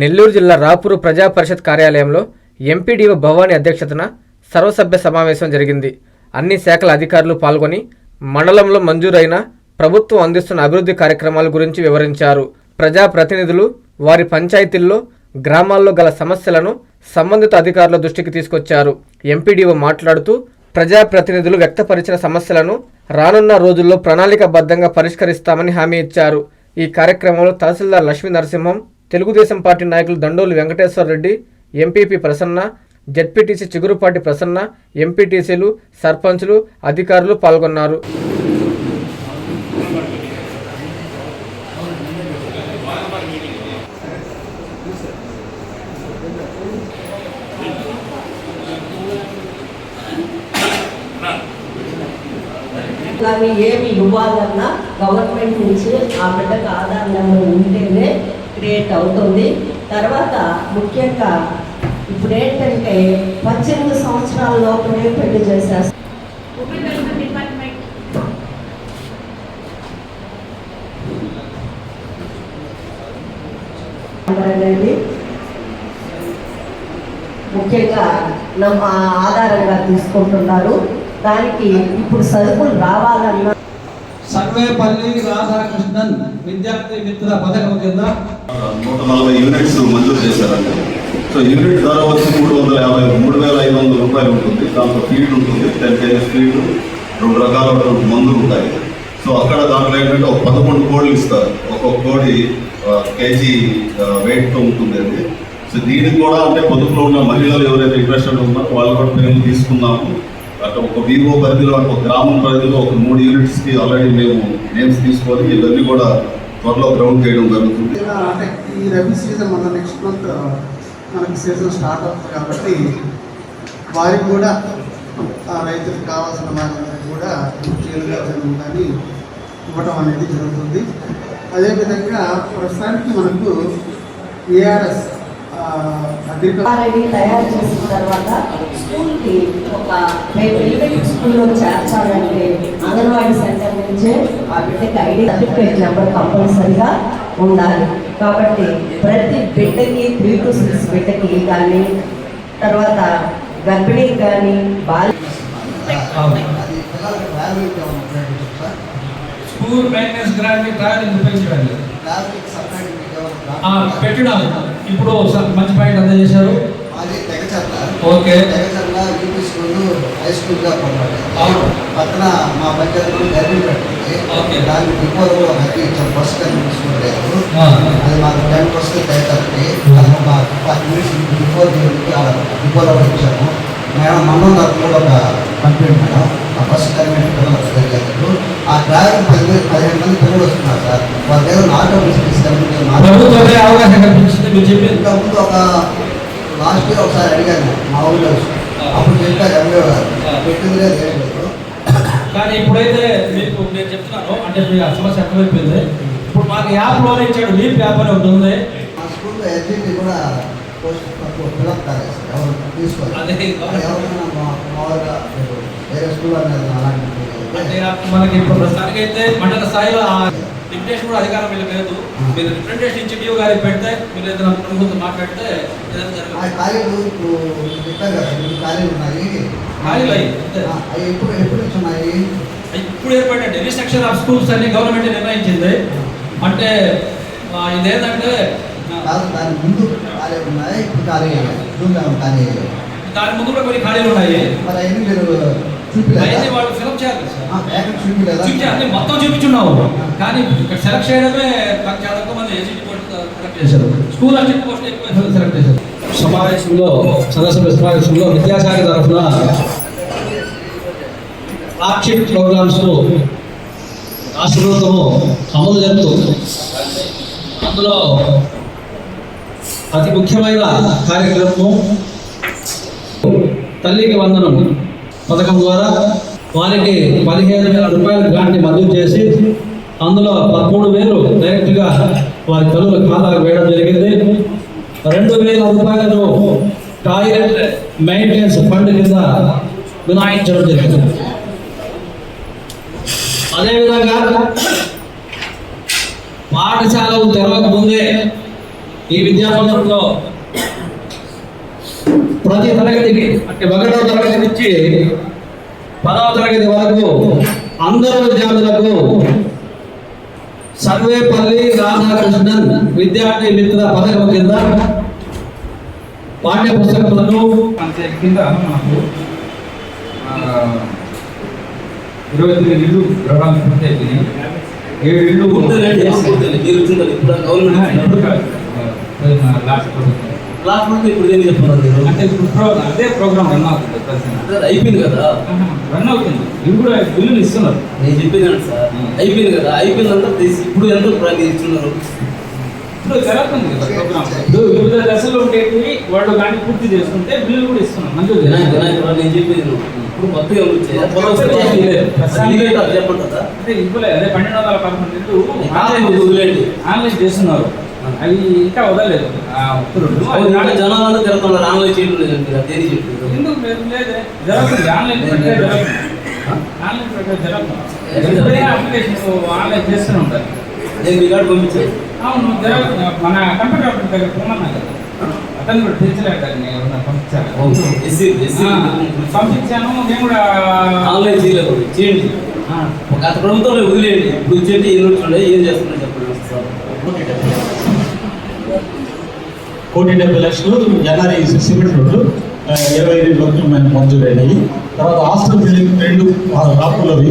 నెల్లూరు జిల్లా రాపూరు ప్రజా పరిషత్ కార్యాలయంలో ఎంపీడీఓ భవానీ అధ్యక్షతన సర్వసభ్య సమావేశం జరిగింది. అన్ని శాఖల అధికారులు పాల్గొని మండలంలో మంజూరైన ప్రభుత్వం అందిస్తున్న అభివృద్ధి కార్యక్రమాల గురించి వివరించారు. ప్రజా ప్రతినిధులు వారి పంచాయతీల్లో గ్రామాల్లో గల సమస్యలను సంబంధిత అధికారుల దృష్టికి తీసుకొచ్చారు. ఎంపీడీఓ మాట్లాడుతూ ప్రజా ప్రతినిధులు వ్యక్తపరిచిన సమస్యలను రానున్న రోజుల్లో ప్రణాళికబద్ధంగా పరిష్కరిస్తామని హామీ ఇచ్చారు. ఈ కార్యక్రమంలో తహసీల్దార్ లక్ష్మీ నరసింహం తెలుగుదేశం పార్టీ నాయకులు దండోలు వెంకటేశ్వర రెడ్డి ఎంపీపీ ప్రసన్న జడ్పీటీసీ చిగురుపాటి ప్రసన్న ఎంపీటీసీలు సర్పంచ్లు అధికారులు పాల్గొన్నారు. కానీ ఏమి ఇవ్వాలన్నా గవర్నమెంట్ నుంచి ఆ బిడ్డకు ఆధార్ నెంబర్ ఉంటేనే క్రియేట్ అవుతుంది. తర్వాత ముఖ్యంగా ఇప్పుడు ఏంటంటే పద్దెనిమిది సంవత్సరాల లోపలే పెళ్ళి చేసేస్తారు ముఖ్యంగా నమ్మ ఆధారంగా తీసుకుంటున్నారు. దానికి ఇప్పుడు సరుకులు రావాలన్నా సర్వేపల్లి రాధాకృష్ణన్ విద్యార్థి మిత్ర పథకం కింద నూట నలభై యూనిట్స్ మంజూరు చేశారండి. సో యూనిట్ ధర వచ్చి మూడు వందల యాభై మూడు వేల ఐదు వందల రూపాయలు ఉంటుంది. దాంట్లో ఫీడ్ ఉంటుంది. టెన్ కేజీస్ ఫీడ్ రెండు రకాల మందులు ఉంటాయి. సో అక్కడ దాంట్లో ఏంటంటే ఒక పదకొండు కోళ్ళు ఇస్తారు. ఒక్కొక్క కోడి కేజీ వెయిట్తో ఉంటుంది అది. సో దీనికి కూడా అంటే పొదుపులో ఉన్న మహిళలు ఎవరైతే ఇంట్రెస్టెడ్ ఉన్నారో వాళ్ళు కూడా మేము తీసుకున్నాము అక్కడ ఒక వివో పరిధిలో అంటే ఒక గ్రామం పరిధిలో ఒక మూడు యూనిట్స్కి ఆల్రెడీ మేము నేమ్స్ తీసుకొని ఇవన్నీ కూడా త్వరలో గ్రౌండ్ చేయడం జరుగుతుంది. ఇలా అంటే ఈ రబీ సీజన్ మన నెక్స్ట్ మంత్ మనకి సీజన్ స్టార్ట్ అవుతుంది కాబట్టి వారికి కూడా ఆ రైతులకు కావాల్సిన వారికి కూడా చేరుగా జరుగుతుందని ఇవ్వటం అనేది జరుగుతుంది. అదేవిధంగా ప్రస్తుతానికి మనకు ఏఆర్ఎస్ తయారు చేసిన తర్వాత స్కూల్కి ఒక మేము ఎలిమెంటరీ స్కూల్లో చేర్చాలంటే అంగన్వాడీ సెంటర్ నుంచే ఆ బిడ్డకి ఐడి సర్టిఫికేట్ నెంబర్ కంపల్సరిగా ఉండాలి. కాబట్టి ప్రతి బిడ్డకి త్రీ టు సిక్స్ బిడ్డకి కానీ తర్వాత గర్భిణీకి కానీ బాల స్కూల్ మెయింటెనెన్స్ గ్రాంట్ ఉపయోగించడానికి ఆ, పెట్టినాం ఇప్పుడు మంచి పాయింట్ అందజేశారు ఓకే. స్కూల్ హై అవును. పక్కన మా పంచాయతీలో గర్భిణి పెట్టింది. ఓకే. దానికి ఇచ్చాం లేదు ఆ. అది మాకు టెన్ పర్సెంట్ తెగచర్కి అది మా ఫైవ్ మినిట్స్ డిపో డిపోలో ఇచ్చాము. మేడం నాకు కూడా ఒక కంప్లైంట్ మేడం. ఆ బస్ కన్వీన్స్ పిల్లలు తెలియదు ఆ డ్రైవర్ పది పదిహేను మంది పిల్లలు వస్తున్నారు సార్. వాళ్ళ దగ్గర ఆటో ప్రభుత్వమే అవగాహన కల్పించింది మీరు చెప్పింది? ఇంకా ముందు ఒక లాస్ట్ ఇయర్ ఒకసారి అడిగాను మా ఊళ్ళో అప్పుడు చెప్పారు ఎంఏ గారు పెట్టింది లేదు ఏం లేదు. కానీ ఇప్పుడైతే మీకు నేను చెప్తున్నాను అంటే మీ ఆ సమస్య అర్థమైపోయింది. ఇప్పుడు మాకు యాప్లోనే ఇచ్చాడు లీప్ యాప్ అని ఒకటి ఉంది మా స్కూల్లో ఎస్జిటి కూడా ఫిలప్ కాలేదు ఎవరు తీసుకోవాలి అదే. అది ఎవరైనా మా- మామూలుగా వేరే స్కూల్ అనేది అలాంటి అంటే మనకి ఇప్పుడు ప్రస్తుతానికి అయితే మండల స్థాయిలో డిప్యుటేషన్ కూడా అధికారం వీళ్ళకి లేదు మీరు రిప్రజెంటేషన్ ఇచ్చి డిఓ గారికి పెడితే మీరు ఏదైనా ప్రభుత్వం మాట్లాడితే ఖాళీలు ఇప్పుడు చెప్పారు కదా ఖాళీలు ఉన్నాయి. ఖాళీలు అయ్యి ఎప్పుడు ఎప్పుడు నుంచి ఉన్నాయి? ఇప్పుడు ఏర్పడిన రిస్ట్రక్షన్ ఆఫ్ స్కూల్స్ అని గవర్నమెంట్ నిర్ణయించింది. అంటే ఇదేంటంటే కాదు దాని ముందు ఖాళీ ఉన్నాయి ఇప్పుడు ఖాళీ అయ్యాయి జూన్ ఖాళీ అయ్యాయి దాని ముందు కూడా కొన్ని ఖాళీలు ఉన్నాయి. మరి అవన్నీ మీరు చూపించలేదా వాళ్ళు చేయాలి. చూపించలేదా చూపించాలి మొత్తం చూపించున్నావు. కానీ ఇక్కడ సెలెక్ట్ చేయడమే చాలా మంది ఏజెంట్ సెలెక్ట్ చేశారు. స్కూల్ అసిస్టెంట్ పోస్ట్ ఎక్కువ సెలెక్ట్ చేశారు. సమావేశంలో సదస్సుల సమావేశంలో విద్యాశాఖ తరఫున ఫ్లాగ్షిప్ ప్రోగ్రామ్స్ రాష్ట్ర ప్రభుత్వము అమలు జరుపుతుంది అందులో అతి ముఖ్యమైన కార్యక్రమం తల్లికి వందనం. పథకం ద్వారా వారికి పదిహేను వేల రూపాయల గ్రాంట్ని మంజూరు చేసి అందులో పదమూడు వేలు డైరెక్ట్గా వారి తల్లుల ఖాతాకు వేయడం జరిగింది. రెండు వేల రూపాయలను టాయిలెట్ మెయింటెనెన్స్ ఫండ్ కింద వినాయించడం జరిగింది. అదేవిధంగా పాఠశాలలు తెరవ ఈ విద్యా సంవత్సరంలో ప్రతి తరగతికి అంటే ఒకటో తరగతి నుంచి పదవ తరగతి వరకు అందరు విద్యార్థులకు సర్వేపల్లి రాధాకృష్ణన్ విద్యార్థి మిత్ర పథకం కింద పాఠ్య పుస్తకములను అంతే కింద మనకు ఇరవై తొమ్మిది ఇల్లు గృహాలు పూర్తి అయిపోయినాయి ఏడు ఇల్లు ఆ, ఇప్పుడు కాదు. మన లాస్ట్ ప్రభుత్వం. అంటే ఇప్పుడు ప్రో అదే ప్రోగ్రామ్ రన్ అవుతుంది ప్రస్తుతం. అయిపోయింది కదా? రన్ అవుతుంది ఇవి కూడా బిల్లులు ఇస్తున్నారు నేను చెప్పేదాను సార్. అయిపోయింది కదా? అయిపోయిందంతా తీసి ఇప్పుడు ఎంత ఇస్తున్నారు? ఇప్పుడు జరుగుతుంది కదా ప్రోగ్రామ్ ఇప్పుడు వివిధ దశలు ఉండేవి వాళ్ళు కానీ పూర్తి చేసుకుంటే బిల్లు కూడా ఇస్తున్నాం వినాయక నేను చెప్పేది. ఇప్పుడు వచ్చాయి చెప్పండి కదా అంటే ఇవ్వలే అదే పన్నెండు వందల పదకొండు ఆన్లైన్ చేస్తున్నారు. అవి ఇంకా వదలలేదు. జనాలు తిరుగుతున్నారు ఆన్లైన్ చేయడం చెప్పారు. ఎందుకు? లేదు. లేదే జరుగుతుంది ఆన్లైన్ ఆన్లైన్ జరుగుతుంది ఆన్లైన్ చేస్తూనే ఉంటారు. నేను మీ కాడ పంపించాను అవును మన కంప్యూటర్ ఆపరేటర్ దగ్గర పోమన్నా కదా. అతను కూడా నేను పంపించాను. నేను కూడా ఆన్లైన్ చేయలేదు చేయండి. ఆ, గత ప్రభుత్వంలో వదిలేయండి. ఇప్పుడు ఏం చెప్పండి సార్ కోటి డెబ్బై లక్షలు ఎన్ఆర్ఐ సిమెంట్ రోడ్డు ఇరవై ఐదు లక్షలు మేము మంజూరైనవి తర్వాత హాస్టల్ బిల్డింగ్ రెండు రాపులవి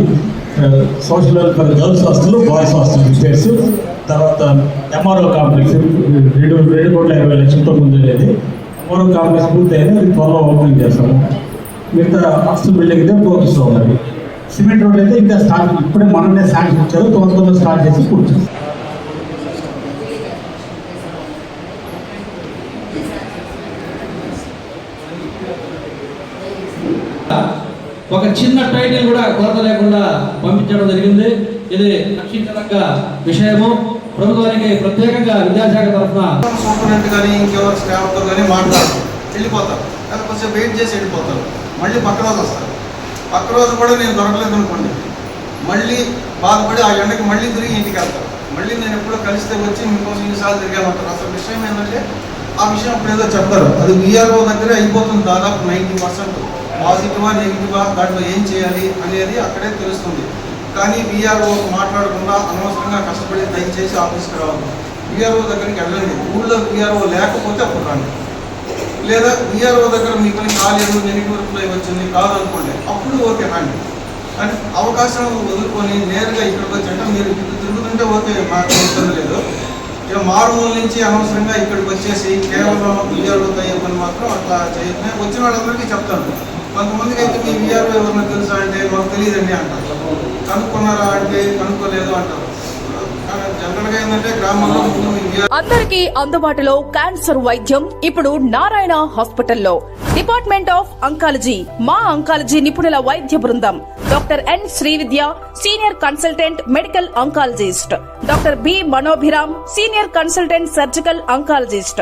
social welfare girls hostel boys hostel repairs తర్వాత ఎంఆర్ఓ కాంప్లెక్స్ రెండు రెండు కోట్ల ఇరవై లక్షలతో ముందులేదు ఎంఆర్ఓ కాంప్లెక్స్ పూర్తయినా అది త్వరలో ఓపెనింగ్ చేస్తాము. మిగతా హాస్టల్ బిల్డింగ్ అయితే ప్రోగ్రెస్లో ఉన్నది. సిమెంట్ రోడ్ అయితే ఇంకా స్టార్ట్ ఇప్పుడే మననే శాంక్షన్ ఇచ్చారు తొందరగా స్టార్ట్ చేసి పూర్తి చేస్తాం. ఒక చిన్న టైటిల్ కూడా కొరత లేకుండా పంపించడం జరిగింది. ఇది రక్షించదగ్గ విషయము. ప్రభుత్వానికి ప్రత్యేకంగా విద్యాశాఖ తరఫున సూపరింటెండెంట్ కానీ ఇంకెవరు స్టాఫ్తో కానీ మాట్లాడతారు వెళ్ళిపోతారు. కానీ కొంచెం వెయిట్ చేసి వెళ్ళిపోతారు. మళ్ళీ పక్క రోజు వస్తారు. పక్క రోజు కూడా నేను దొరకలేదు అనుకోండి. మళ్ళీ బాధపడి ఆ ఎండకి మళ్ళీ తిరిగి ఇంటికి వెళ్తారు. మళ్ళీ నేను ఎప్పుడో కలిస్తే వచ్చి మీకోసం ఇన్నిసార్లు తిరిగామంటారు అసలు విషయం ఏంటంటే ఆ విషయం అప్పుడు ఏదో చెప్తారు. అది విఆర్ఓ దగ్గరే అయిపోతుంది దాదాపు నైంటీ పర్సెంట్ పాజిటివా నెగిటివా దాంట్లో ఏం చేయాలి అనేది అక్కడే తెలుస్తుంది. కానీ విఆర్ఓ మాట్లాడకుండా అనవసరంగా కష్టపడి దయచేసి ఆఫీస్కి రావద్దు. విఆర్ఓ దగ్గరికి వెళ్ళండి. ఊళ్ళో విఆర్ఓ లేకపోతే అప్పుడు రండి. లేదా విఆర్ఓ దగ్గర మీ పని కాలేదు నెగిటివ్ వచ్చింది కాదు అనుకోండి అప్పుడు ఓకే రండి. కానీ అవకాశం వదులుకొని నేరుగా ఇక్కడికి వచ్చి అంటే మీరు తిరుగుతుంటే ఓకే మాకు ఇబ్బంది లేదు. ఇక మారుమూల నుంచి అనవసరంగా ఇక్కడికి వచ్చేసి కేవలం విఆర్ఓ అయ్యే పని మాత్రం అట్లా చేయొద్దు వచ్చిన వాళ్ళందరికీ చెప్తాను. కొంతమందికి అయితే మీ విఆర్ఓ ఎవరినో తెలుసా అంటే మాకు తెలియదండి అంటారు. కనుక్కున్నారా అంటే కనుక్కోలేదు అంటారు. కానీ జనరల్గా ఏంటంటే గ్రామంలో అందరికీ అందుబాటులో క్యాన్సర్ వైద్యం ఇప్పుడు నారాయణ హాస్పిటల్లో. డిపార్ట్మెంట్ ఆఫ్ అంకాలజీ మా అంకాలజీ నిపుణుల వైద్య బృందం. Doctor N Srividya senior consultant medical oncologist. Doctor B Manobhiram senior consultant surgical oncologist.